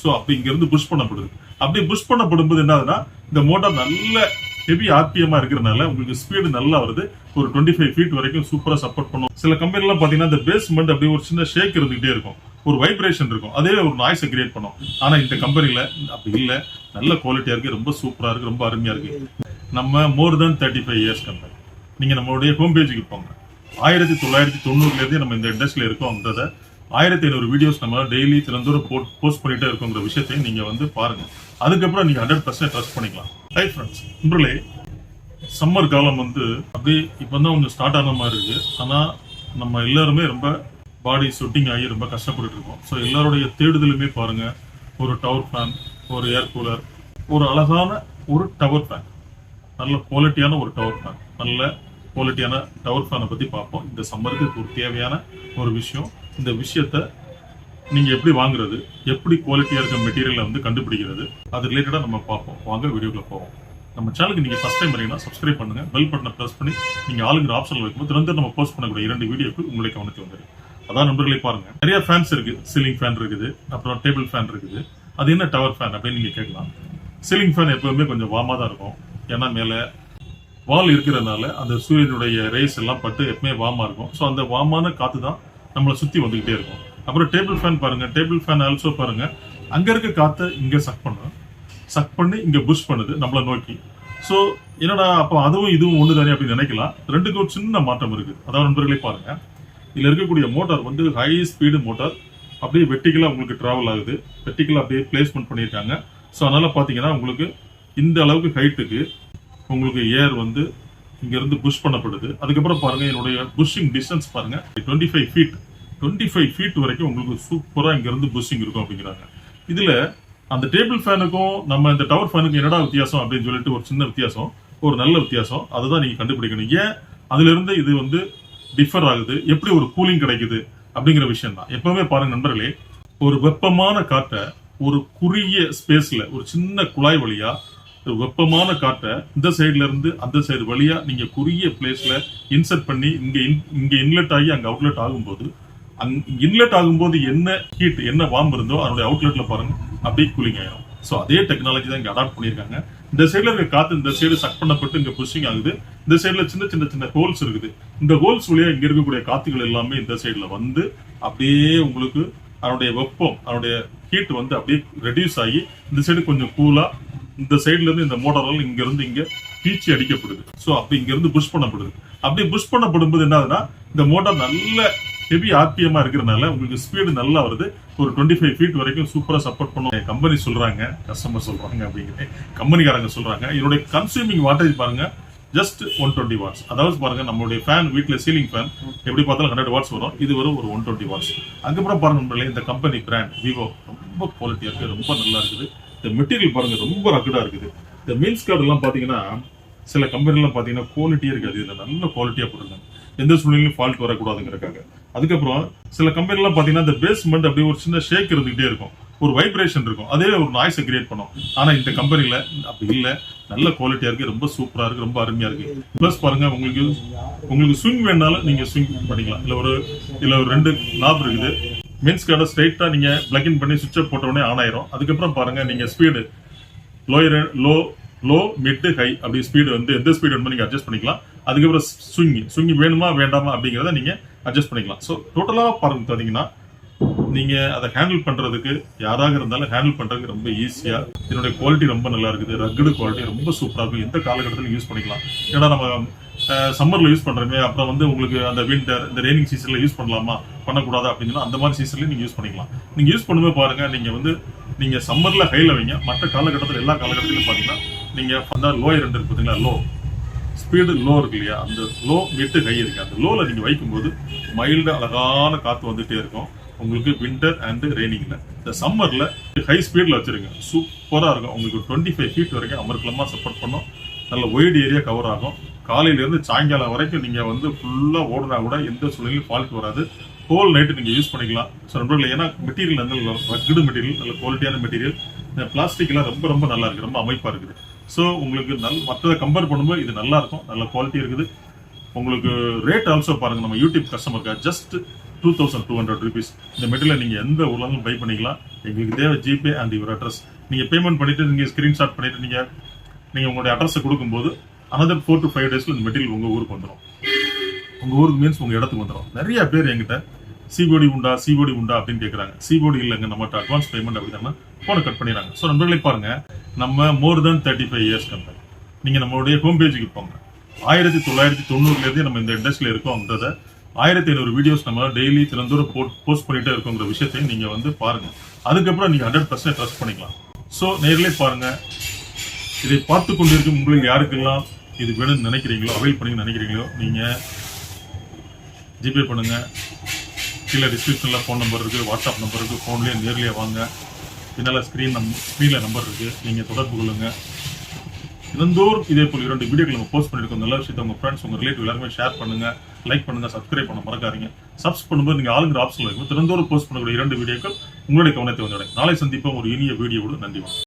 So அப்படி இங்க இருந்து புஷ் பண்ணப்படுது. அப்படி புஷ் பண்ணப்படும்போது போது என்னதுன்னா இந்த மோட்டார் நல்ல ஹெவி ஆர்பிஎம்மா இருக்கிறனால உங்களுக்கு ஸ்பீடு நல்லா வருது. ஒரு டுவெண்ட்டி ஃபைவ் ஃபீட் வரைக்கும் சூப்பரா சப்போர்ட் பண்ணும். சில கம்பெனிலாம் பாத்தீங்கன்னா இந்த பேஸ்மெண்ட் அப்படி ஒரு சின்ன ஷேக் இருந்துகிட்டே இருக்கும். ஒரு வைப்ரேஷன் இருக்கும். அதே ஒரு நாய்ஸை கிரியேட் பண்ணும். ஆனா இந்த கம்பெனியில் அப்படி இல்லை. நல்ல குவாலிட்டியா இருக்கு. ரொம்ப சூப்பரா இருக்கு. ரொம்ப அருமையா இருக்கு. நம்ம more than thirty five years company நீங்க நம்மளுடைய ஹோம் பேஜுக்கு போங்க. ஆயிரத்தி தொள்ளாயிரத்தி தொண்ணூறுலேருந்தே நம்ம இந்த இண்டஸ்ட்ரியில் இருக்கோம்ன்றதை ஆயிரத்தி ஐநூறு வீடியோஸ் நம்ம டெய்லி தினந்தோறும் போஸ்ட் பண்ணிட்டே இருக்கோங்கிற விஷயத்தையும் நீங்க வந்து பாருங்க. அதுக்கப்புறம் நீங்க ஹண்ட்ரட் பர்சன்ட் ட்ரஸ்ட் பண்ணிக்கலாம். ஹை ஃப்ரெண்ட்ஸ் நண்பர்களே சம்மர் காலம் வந்து அப்படியே இப்போ தான் கொஞ்சம் ஸ்டார்ட் ஆன மாதிரி இருக்கு. ஆனால் நம்ம எல்லாருமே ரொம்ப பாடி சொட்டிங் ஆகி ரொம்ப கஷ்டப்பட்டு இருக்கோம். ஸோ எல்லாருடைய தேடுதலுமே பாருங்க. ஒரு டவர் ஃபேன் ஒரு ஏர் கூலர் ஒரு அழகான ஒரு டவர் ஃபேன் நல்ல குவாலிட்டியான ஒரு டவர் ஃபேன் நல்ல குவாலிட்டியான டவர் ஃபேனை பற்றி பார்ப்போம். இந்த சம்மருக்கு ஒரு தேவையான ஒரு விஷயம். இந்த விஷயத்தை நீங்கள் எப்படி வாங்குறது எப்படி குவாலிட்டியாக இருக்க மெட்டீரியலை வந்து கண்டுபிடிக்கிறது அது ரிலேட்டடாக நம்ம பார்ப்போம். வாங்க வீடியோக்குள்ள போவோம். நம்ம சேனலுக்கு நீங்கள் ஃபஸ்ட் டைம் வரீங்கன்னா சப்ஸ்கிரைப் பண்ணுங்க பெல் பட்டனை ப்ரெஸ் பண்ணி நீங்கள் ஆளுங்கிற ஆப்ஷன் வைக்கும்போது திறந்து நம்ம போஸ்ட் பண்ணக்கூடிய இரண்டு வீடியோக்கு உங்களை கவனித்து வந்துடும் அதான் நண்பர்களே பாருங்கள் நிறைய ஃபேன்ஸ் இருக்குது. சீலிங் ஃபேன் இருக்குது அப்புறம் டேபிள் ஃபேன் இருக்குது. அது என்ன டவர் ஃபேன் அப்படின்னு நீங்கள் கேட்கலாம். சீலிங் ஃபேன் எப்பவுமே கொஞ்சம் வார்மாக தான் இருக்கும். ஏன்னா மேலே வால் இருக்கிறதுனால அந்த சூரியனுடைய ரேஸ் எல்லாம் பட்டு எப்பவுமே வார்மாக இருக்கும். ஸோ அந்த வார்மான காற்று தான் நம்மளை சுற்றி வந்துக்கிட்டே இருக்கும். அப்புறம் டேபிள் ஃபேன் பாருங்கள் டேபிள் ஃபேன் ஆல்சோ பாருங்கள் அங்கே இருக்க காற்றை இங்கே சக் பண்ணும் சக் பண்ணி இங்கே புஷ் பண்ணுது நம்மளை நோக்கி. ஸோ என்னடா அப்போ அதுவும் இதுவும் ஒன்று தானே அப்படின்னு நினைக்கலாம். ரெண்டுக்கும் ஒரு சின்ன மாற்றம் இருக்குது அதாவது நண்பர்களே பாருங்கள் இதில் இருக்கக்கூடிய மோட்டார் வந்து ஹை ஸ்பீடு மோட்டார் அப்படியே வெட்டிக்கலாக உங்களுக்கு ட்ராவல் ஆகுது. வெட்டிக்கலாக அப்படியே பிளேஸ்மெண்ட் பண்ணியிருக்காங்க. ஸோ அதனால் பார்த்தீங்கன்னா உங்களுக்கு இந்த அளவுக்கு ஹைட்டுக்கு உங்களுக்கு ஏர் வந்து இங்கேருந்து புஷ் பண்ணப்படுது. அதுக்கப்புறம் பாருங்க என்னுடைய புஷ்ஷிங் டிஸ்டன்ஸ் பாருங்க. Twenty five feet twenty five feet வரைக்கும் உங்களுக்கு சூப்பராக இங்கேருந்து புஷ்ஷிங் இருக்கும் அப்படிங்கிறாங்க. இதில் அந்த டேபிள் ஃபேனுக்கும் நம்ம இந்த டவர் ஃபேனுக்கும் என்னடா வித்தியாசம் அப்படின்னு சொல்லிட்டு ஒரு சின்ன வித்தியாசம் ஒரு நல்ல வித்தியாசம். அதை தான் நீங்கள் கண்டுபிடிக்கணும். ஏன் அதுலேருந்து இது வந்து டிஃபர் ஆகுது? எப்படி ஒரு கூலிங் கிடைக்குது? அப்படிங்கிற விஷயம் தான் எப்பவுமே பாருங்க நண்பர்களே ஒரு வெப்பமான காற்றை ஒரு குறுகிய ஸ்பேஸில் ஒரு சின்ன குழாய் வழியாக வெப்பமான காற்றை இந்த சைடுல இருந்து அந்த சைடு வழியா நீங்க குறுகிய பிளேஸ்ல இன்சர்ட் பண்ணி இங்க இங்க இன்லெட் ஆகி அங்க அவுட்லெட் ஆகும்போது அங் இன்லெட் ஆகும்போது என்ன ஹீட் என்ன வார்ம் இருந்தோ அதனுடைய அவுட்லெட்ல பாருங்க அப்படியே கூலிங் ஆயிடும் ஸோ அதே டெக்னாலஜி தான் இங்கே அடாப்ட் பண்ணியிருக்காங்க. இந்த சைடுல இருக்க காற்று இந்த சைடு சக் பண்ணப்பட்டு இங்கே புஷிங் ஆகுது. இந்த சைடுல சின்ன சின்ன சின்ன ஹோல்ஸ் இருக்குது. இந்த ஹோல்ஸ் வழியா இங்க இருக்கக்கூடிய காற்றுகள் எல்லாமே இந்த சைடில் வந்து அப்படியே உங்களுக்கு அதனுடைய வெப்பம் அதனுடைய ஹீட் வந்து அப்படியே ரெடியூஸ் ஆகி இந்த சைடு கொஞ்சம் கூலாக இந்த சைடுல இருந்து இந்த மோட்டார்கள் இங்க இருந்து இங்க பீச்சி அடிக்கப்படுது. ஸோ அப்படி இங்க இருந்து புஷ் பண்ணப்படுது. அப்படி புஷ் பண்ணப்படும்போது என்ன இந்த மோட்டார் நல்ல ஹெவி ஆர்பிஎம்மா இருக்கிறனால உங்களுக்கு ஸ்பீடு நல்லா வருது. ஒரு டுவெண்ட்டி ஃபைவ் ஃபீட் வரைக்கும் சூப்பரா சப்போர்ட் பண்ணும். கம்பெனி சொல்றாங்க கஸ்டமர் சொல்றாங்க அப்படிங்கிற கம்பெனிக்காரங்க சொல்றாங்க இதனுடைய கன்சியூமிங் வாட்டேஜ் பாருங்க ஜஸ்ட் ஒன் டுவெண்ட்டி வாட்ஸ் அதாவது பாருங்க நம்மளுடைய ஃபேன் வீட்டில் சீலிங் ஃபேன் எப்படி பார்த்தாலும் ஹண்ட்ரட் வாட்ஸ் வரும். இது வரும் ஒரு ஒன் டுவெண்ட்டி வாட்ஸ் அதுக்கப்புறம் பாருங்க நண்பர்களே, இந்த கம்பெனி பிராண்ட் விவோ ரொம்ப குவாலிட்டியாக இருக்குது ரொம்ப நல்லா இருக்குது. இந்த மெட்டீரியல் பாருங்க ரொம்ப ரக்கடா இருக்குது. இந்த மீன்ஸ் கார்டு எல்லாம் பாத்தீங்கன்னா சில கம்பெனிலாம் பாத்தீங்கன்னா குவாலிட்டியே இருக்காது. இதுல நல்ல குவாலிட்டியா போட்டிருக்காங்க. எந்த சூழ்நிலையும் ஃபால்ட் வரக்கூடாதுங்கிறக்காக அதுக்கப்புறம் சில கம்பெனி எல்லாம் பாத்தீங்கன்னா இந்த பேஸ்மெண்ட் அப்படியே ஒரு சின்ன ஷேக் இருந்துகிட்டே இருக்கும். ஒரு வைப்ரேஷன் இருக்கும். அதே ஒரு நாய்ஸை கிரியேட் பண்ணும். ஆனா இந்த கம்பெனில அப்படி இல்லை. நல்ல குவாலிட்டியா இருக்கு. ரொம்ப சூப்பரா இருக்கு. ரொம்ப அருமையா இருக்கு. ப்ளஸ் பாருங்க உங்களுக்கு உங்களுக்கு ஸ்விங் வேணாலும் நீங்க ஸ்விங் பண்ணிக்கலாம். இல்ல ஒரு இல்ல ஒரு ரெண்டு லாப் இருக்குது. மின்ஸ் கார்டை ஸ்ட்ரைட்டாக நீங்கள் பிளக் இன் பண்ணி சுவிட்ச் போட்டோடனே ஆன் ஆயிரும். அதுக்கப்புறம் பாருங்க நீங்கள் speed lower low low mid high அப்படி ஸ்பீடு வந்து எந்த ஸ்பீடு வேணுமோ நீங்கள் அட்ஜஸ்ட் பண்ணிக்கலாம். அதுக்கப்புறம் ஸ்விங் ஸ்விங் வேணுமா வேண்டாமா அப்படிங்கிறத நீங்க அட்ஜஸ்ட் பண்ணிக்கலாம். ஸோ டோட்டலாக பாருங்க பார்த்தீங்கன்னா நீங்க அதை ஹேண்டில் பண்றதுக்கு யாராக இருந்தாலும் ஹேண்டில் பண்றதுக்கு ரொம்ப ஈஸியாக இதனுடைய குவாலிட்டி ரொம்ப நல்லா இருக்குது. ரக்குடு குவாலிட்டி ரொம்ப சூப்பராக இருக்கும். எந்த காலகட்டத்திலும் யூஸ் பண்ணிக்கலாம். ஏன்னா நம்ம சம்மர்ல யூஸ் பண்ணுறீங்க அப்புறம் வந்து உங்களுக்கு அந்த வின்டர் இந்த ரெய்னிங் சீசன்ல யூஸ் பண்ணலாமா? பண்ணக்கூடாது அப்படின்னு அந்த மாதிரி சீசன்லயும் நீங்க யூஸ் பண்ணிக்கலாம். நீங்க யூஸ் பண்ணும்போது பாருங்க நீங்க வந்து நீங்க சம்மர்ல ஹைல வைங்க மற்ற காலகட்டத்தில் எல்லா காலகட்டத்திலும் பாத்தீங்கன்னா நீங்க அந்த லோயர் ரெண்டு இருக்கு பாத்தீங்களா? லோ ஸ்பீடு லோ இருக்கு இல்லையா? அந்த லோ மிட்டு ஹை இருக்கு. அந்த லோல நீங்க வைக்கும்போது மைல்டு அழகான காத்து வந்துட்டே இருக்கும். உங்களுக்கு வின்டர் அண்ட் ரெய்னிங்ல இந்த சம்மர்ல ஹை ஸ்பீட்ல வச்சிருங்க. சூப்பரா இருக்கும். உங்களுக்கு டுவெண்ட்டி ஃபைவ் ஃபீட் வரைக்கும் அமர்க்கலமா சப்போர்ட் பண்ணும். நல்ல ஒய்டு ஏரியா கவர் ஆகும். காலையிலேருந்து சாயங்காலம் வரைக்கும் நீங்கள் வந்து ஃபுல்லாக ஓடுனா கூட எந்த சூழ்நிலையும் ஃபால்ட் வராது. ஹோல் நைட்டு நீங்கள் யூஸ் பண்ணிக்கலாம். ஸோ நண்பர்கள் ஏன்னா மெட்டீரியல் வந்து ரக்குடு மெட்டீரியல் நல்ல குவாலிட்டியான மெட்டீரியல் இந்த பிளாஸ்டிக்லாம் ரொம்ப ரொம்ப நல்லா இருக்குது ரொம்ப அமைப்பாக இருக்குது. ஸோ உங்களுக்கு நல் மற்றதை கம்பேர் பண்ணும்போது இது நல்லா இருக்கும். நல்ல குவாலிட்டி இருக்குது. உங்களுக்கு ரேட் ஆல்சோ பாருங்கள் நம்ம யூடியூப் கஸ்டமருக்கு just two thousand two hundred rupees இந்த மெட்டீரியல் நீங்கள் எந்த ஊர்லேருந்து பை பண்ணிக்கலாம். எங்களுக்கு தேவை ஜிபே அண்ட் யுவர் அட்ரஸ் நீங்கள் பேமெண்ட் பண்ணிவிட்டு நீங்கள் ஸ்க்ரீன்ஷாட் பண்ணிவிட்டு நீங்கள் நீங்கள் உங்களுடைய அட்ரஸை கொடுக்கும்போது அனதர் ஃபோர் டு ஃபைவ் டேஸில் இந்த மெட்டீரியல் உங்கள் ஊருக்கு வந்துடும் உங்கள் ஊருக்கு மீன்ஸ் உங்கள் இடத்துக்கு வந்துடும் நிறைய பேர் எங்கிட்ட சிபோடி உண்டா சிபோடி உண்டா அப்படின்னு கேட்குறாங்க சிபோடி இல்லைங்க நம்மகிட்ட அட்வான்ஸ் பேமெண்ட் அப்படின்னா ஃபோனை கட் பண்ணிடுறாங்க. ஸோ நண்பர்களே பாருங்க நம்ம more than thirty five years company நீங்கள் நம்மளுடைய ஹோம் பேஜுக்கு போங்க. ஆயிரத்தி தொள்ளாயிரத்தி தொண்ணூறுலேருந்து நம்ம இந்த இண்டஸ்ட்ரியில் இருக்கோம்ன்றத ஆயிரத்தி ஐநூறு வீடியோஸ் நம்ம டெய்லி தினந்தோறும் போஸ்ட் பண்ணிட்டே இருக்கோங்கிற விஷயத்தையும் நீங்கள் வந்து பாருங்கள் அதுக்கப்புறம் நீங்கள் ஹண்ட்ரட் பர்சன்ட் ட்ரஸ்ட் பண்ணிக்கலாம். ஸோ நேரிலே பாருங்கள் இதை பார்த்து கொண்டிருக்கும் உங்களுக்கு யாருக்கெல்லாம் இது வேணும்னு நினைக்கிறீங்களோ அவைல் பண்ணி நினைக்கிறீங்களோ நீங்கள் ஜிபே பண்ணுங்க. கீழே டிஸ்கிரிப்ஷனில் ஃபோன் நம்பர் இருக்குது வாட்ஸ்அப் நம்பர் இருக்குது ஃபோன்லேயே நேர்லேயே வாங்க. பின்னால் ஸ்க்ரீன் நம் ஸ்க்ரீனில் நம்பர் இருக்குது நீங்கள் தொடர்பு கொள்ளுங்கள் தினந்தோறும் இதே போல் இரண்டு வீடியோக்கள் நம்ம போஸ்ட் பண்ணியிருக்கோம் நல்ல விஷயத்தை உங்கள் ஃப்ரெண்ட்ஸ் உங்கள் ரிலேட்டிவ் எல்லாருமே ஷேர் பண்ணுங்க லைக் பண்ணுங்கள் சப்ஸ்கிரைப் பண்ண மறக்காதீங்க. சப்ஸ் பண்ணும்போது நீங்கள் ஆளுங்கிற ஆப்ஷன் இருக்கும். தினந்தோறும் போஸ்ட் பண்ணக்கூடிய இரண்டு வீடியோக்கள் உங்களுடைய கவனத்தை வந்து நாளை சந்திப்போம். ஒரு இனிய வீடியோவோடு நன்றி வணக்கம்.